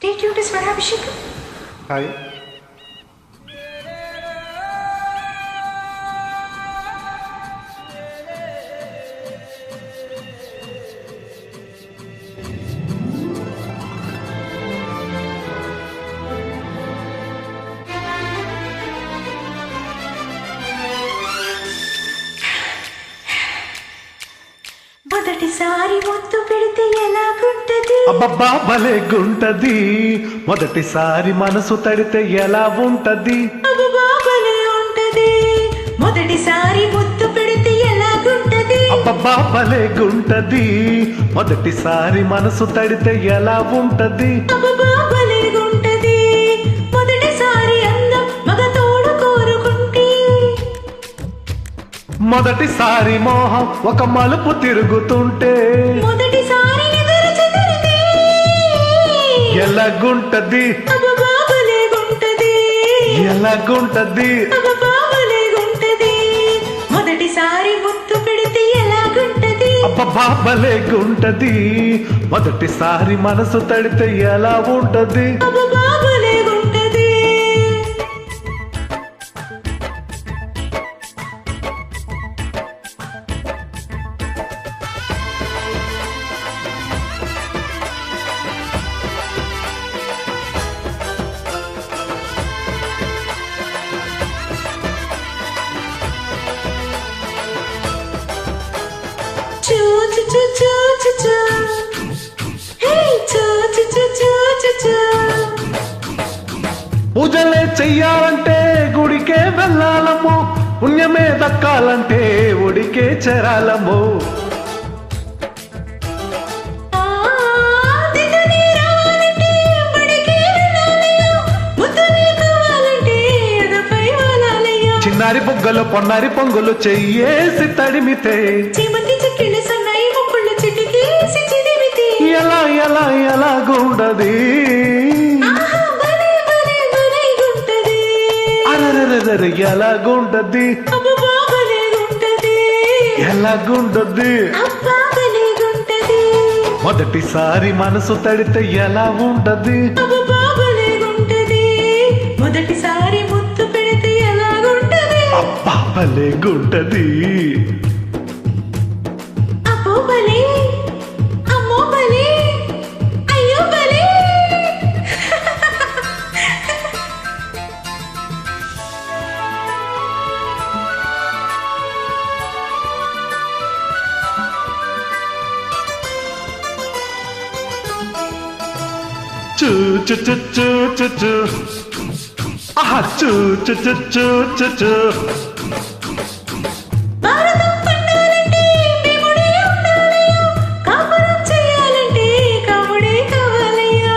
Did you do this a Habishika? Hi. మొదటిసారి ముద్దు పెడితే ఎలాగుంటది? అబ్బబ్బా భలే గుంటది. మొదటిసారి మనసు తడితే ఎలా ఉంటది? అబ్బబ్బా, భలే ఉంటది. మొదటిసారి ముద్దు పెడితే ఎలాగుంటది? అబ్బబ్బా భలే గుంటది. మొదటిసారి మనసు తడితే ఎలా ఉంటది? అబ్బబ్బా, మొదటిసారి మోహం ఒక మలుపు తిరుగుతుంటే ఎలాగుంటది? ఎలాగుంటది? మొదటిసారి ముద్దు పెడితే ఎలాగుంటది? అబ్బబ్బా భలే గుంటది మొదటిసారి మనసు తడితే ఎలా ఉంటది? పూజలే చెయ్యాలంటే గుడికే వెళ్ళాలము పుణ్యమే దక్కాలంటే ఉడికే చేరాలము. చిన్నారి బుగ్గలు పొన్నారి పొంగులు చెయ్యేసి తడిమితే. ఎలా ఎలా ఎలా గుండది అరరరర ఎలా గుండది అబ్బబ్బా, భలే గుంటది. ఎలా గుండది అబ్బా, భలే గుంటది. మొదటిసారి మనసు తడితే ఎలా ఉంటది. మొదటిసారి ముద్దు పెడితే ఎలాగుంటది అబ్బా భలే గుంటది చూ చూ చూ చూ చూ చూ. ఆహా చూ చూ చూ చూ చూ చూ. భారతం పండాలంటే భీముడే ఉండాలయ్యా. కాపురం చేయాలంటే కాముడే కావాలయ్యా.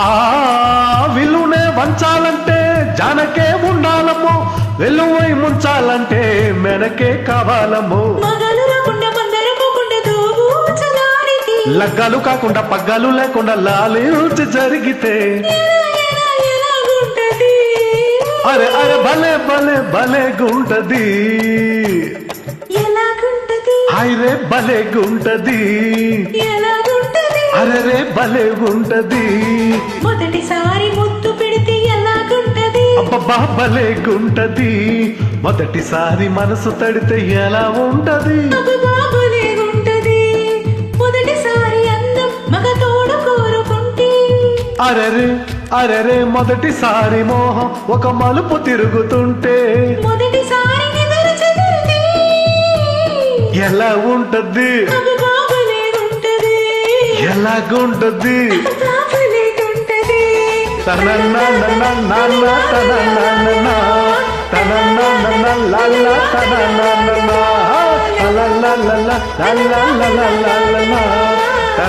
ఆ విల్లునే వంచాలంటే జానకే ఉండాలము వెల్లువై ముంచాలంటే మెనకే కావాలము లగ్గాలు కాకుండా పగ్గాలు లేకుండా లాలించి జరిగితే. అరే అరే భలే భలే భలే గుంటది. ఎలాగుంటది హాయ్రే భలే గుంటది. అరే రే భలే గుంటది. మొదటిసారి ముద్దు పెడితే ఎలాగుంటది అబ్బబ్బా భలే గుంటది. మొదటిసారి మనసు తడితే ఎలా ఉంటది? అబ్బబ్బా, భలే ఉంటది అరరే అరరే మొదటిసారి మోహం ఒక మలుపు తిరుగుతుంటే ఎలా ఉంటది ఎలాగుంటది తనన్న నన్న నాన్న తనన్న నన్న తనన్న నన్న Lala తనన్న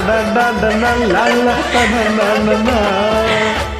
da da da da la la da da da da da.